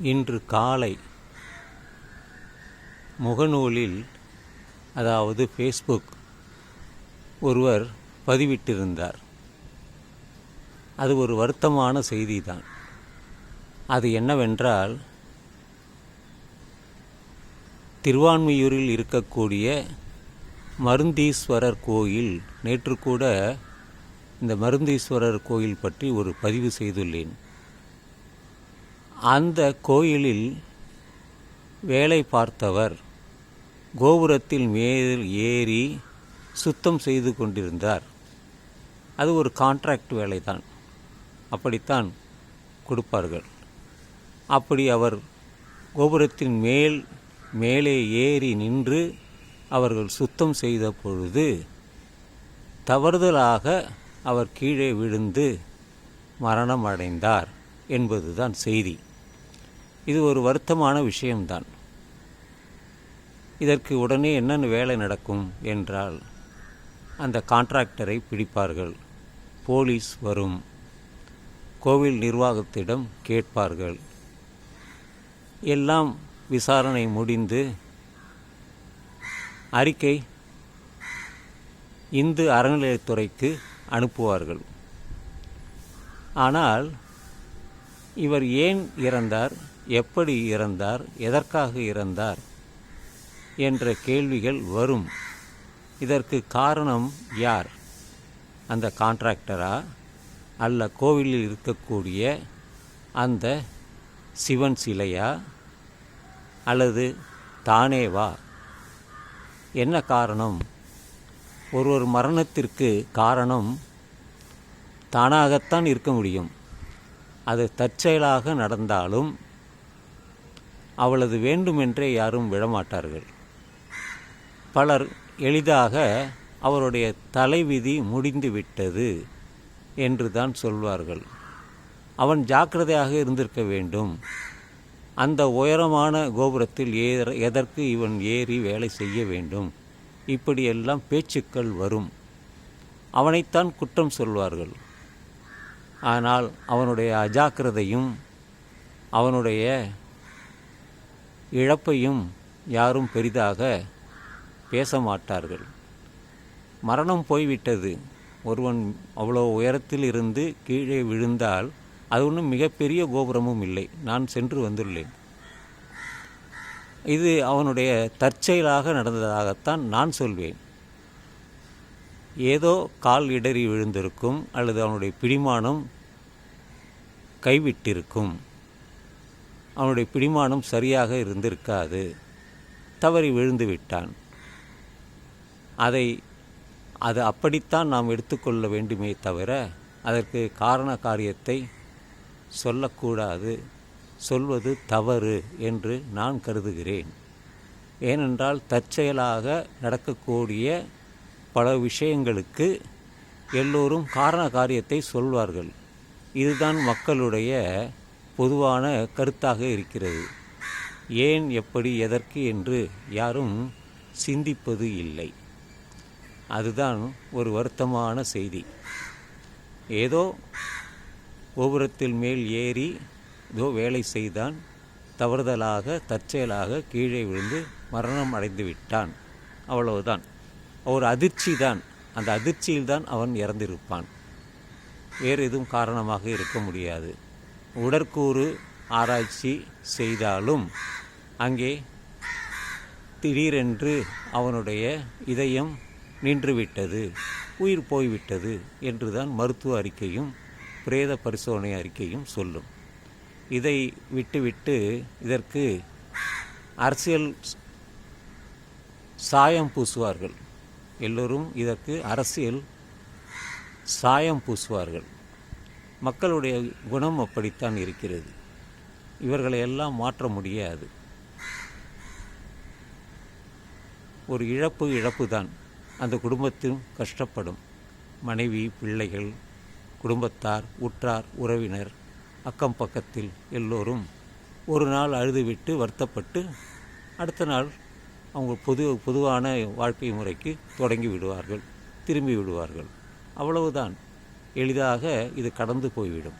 இன்று காலை முகநூலில் அதாவது ஃபேஸ்புக் ஒருவர் பதிவிட்டிருந்தார். அது ஒரு வருத்தமான செய்திதான். அது என்னவென்றால் திருவான்மையூரில் இருக்கக்கூடிய மருந்தீஸ்வரர் கோயில் நேற்று கூட இந்த மருந்தீஸ்வரர் கோயில் பற்றி ஒரு பதிவு செய்துள்ளேன். அந்த கோயிலில் வேலை பார்த்தவர் கோபுரத்தில் மேல் ஏறி சுத்தம் செய்து கொண்டிருந்தார். அது ஒரு கான்ட்ராக்ட் வேலைதான். அப்படித்தான் கொடுப்பார்கள். அப்படி அவர் கோபுரத்தின் மேல் மேலே ஏறி நின்று அவர்கள் சுத்தம் செய்த பொழுது தவறுதலாக அவர் கீழே விழுந்து மரணம் அடைந்தார் என்பதுதான் செய்தி. இது ஒரு வருத்தமான விஷயம்தான். இதற்கு உடனே என்னென்ன வேலை நடக்கும் என்றால் அந்த கான்ட்ராக்டரை பிடிப்பார்கள். போலீஸ் வரும். கோவில் நிர்வாகத்திடம் கேட்பார்கள். எல்லாம் விசாரணை முடிந்து அறிக்கை இந்து அறநிலையத்துறைக்கு அனுப்புவார்கள். ஆனால் இவர் ஏன் இறந்தார்? எப்படி இறந்தார் எதற்காக இறந்தார் என்ற கேள்விகள் வரும். இதற்கு காரணம் யார்? அந்த கான்ட்ராக்டரா? அல்ல கோவிலில் இருக்கக்கூடிய அந்த சிவன் சிலையா? அல்லது தானேவா? என்ன காரணம்? ஒரு ஒரு மரணத்திற்கு காரணம் தானாகத்தான் இருக்க முடியும். அது தற்செயலாக நடந்தாலும் அவளது வேண்டுமென்றே யாரும் விடமாட்டார்கள். பலர் எளிதாக அவருடைய தலைவிதி முடிந்து விட்டது என்று தான் சொல்வார்கள். அவன் ஜாக்கிரதையாக இருந்திருக்க வேண்டும். அந்த உயரமான கோபுரத்தில் ஏற எதற்கு இவன் ஏறி வேலை செய்ய வேண்டும்? இப்படியெல்லாம் பேச்சுக்கள் வரும். அவனைத்தான் குற்றம் சொல்வார்கள். ஆனால் அவனுடைய அஜாக்கிரதையும் அவனுடைய இழப்பையும் யாரும் பெரிதாக பேச மாட்டார்கள் மரணம் போய்விட்டது. ஒருவன் அவ்வளோ உயரத்தில் இருந்து கீழே விழுந்தால் அது ஒன்றும் மிகப்பெரிய கோபுரமும் இல்லை. நான் சென்று வந்துள்ளேன். இது அவனுடைய தற்செயலாக நடந்ததாகத்தான் நான் சொல்வேன். ஏதோ கால் இடறி விழுந்திருக்கும் அல்லது அவனுடைய பிடிமானம் கைவிட்டிருக்கும். அவனுடைய பிடிமானம் சரியாக இருந்திருக்காது. தவறி விழுந்து விட்டான். அதை அது அப்படித்தான் நாம் எடுத்துக்கொள்ள வேண்டுமே தவிர அதற்கு காரண காரியத்தை சொல்லக்கூடாது. சொல்வது தவறு என்று நான் கருதுகிறேன். ஏனென்றால் தற்செயலாக நடக்கக்கூடிய பல விஷயங்களுக்கு எல்லோரும் காரண காரியத்தை சொல்வார்கள். இதுதான் மக்களுடைய பொதுவான கருத்தாக இருக்கிறது. ஏன் எப்படி எதற்கு என்று யாரும் சிந்திப்பது இல்லை. அதுதான் ஒரு வருத்தமான செய்தி. ஏதோ கோபுரத்தில் மேல் ஏறி ஏதோ வேலை செய்தான் தவறுதலாக தற்செயலாக கீழே விழுந்து மரணம் அடைந்து விட்டான். அவ்வளவுதான். ஒரு அதிர்ச்சி தான். அந்த அதிர்ச்சியில்தான் அவன் இறந்திருப்பான். வேறு எதுவும் காரணமாக இருக்க முடியாது. உடற்கூறு ஆராய்ச்சி செய்தாலும் அங்கே திடீரென்று அவனுடைய இதயம் நின்றுவிட்டது உயிர் போய்விட்டது என்றுதான் மருத்துவ அறிக்கையும் பிரேத பரிசோதனை அறிக்கையும் சொல்லும். இதை விட்டுவிட்டு இதற்கு அரசியல் சாயம் பூசுவார்கள். எல்லோரும் இதற்கு அரசியல் சாயம் பூசுவார்கள். மக்களுடைய குணம் அப்படித்தான் இருக்கிறது. இவர்களை எல்லாம் மாற்ற முடியாது. ஒரு இழப்பு இழப்பு தான் அந்த குடும்பத்திலும் கஷ்டப்படும். மனைவி பிள்ளைகள் குடும்பத்தார் உற்றார் உறவினர் அக்கம் பக்கத்தில் எல்லோரும் ஒரு நாள் அழுதுவிட்டு வருத்தப்பட்டு அடுத்த நாள் அவங்க பொது பொதுவான வாழ்க்கை முறைக்கு தொடங்கி விடுவார்கள் திரும்பி விடுவார்கள். அவ்வளவுதான். எளிதாக இது கடந்து போய்விடும்.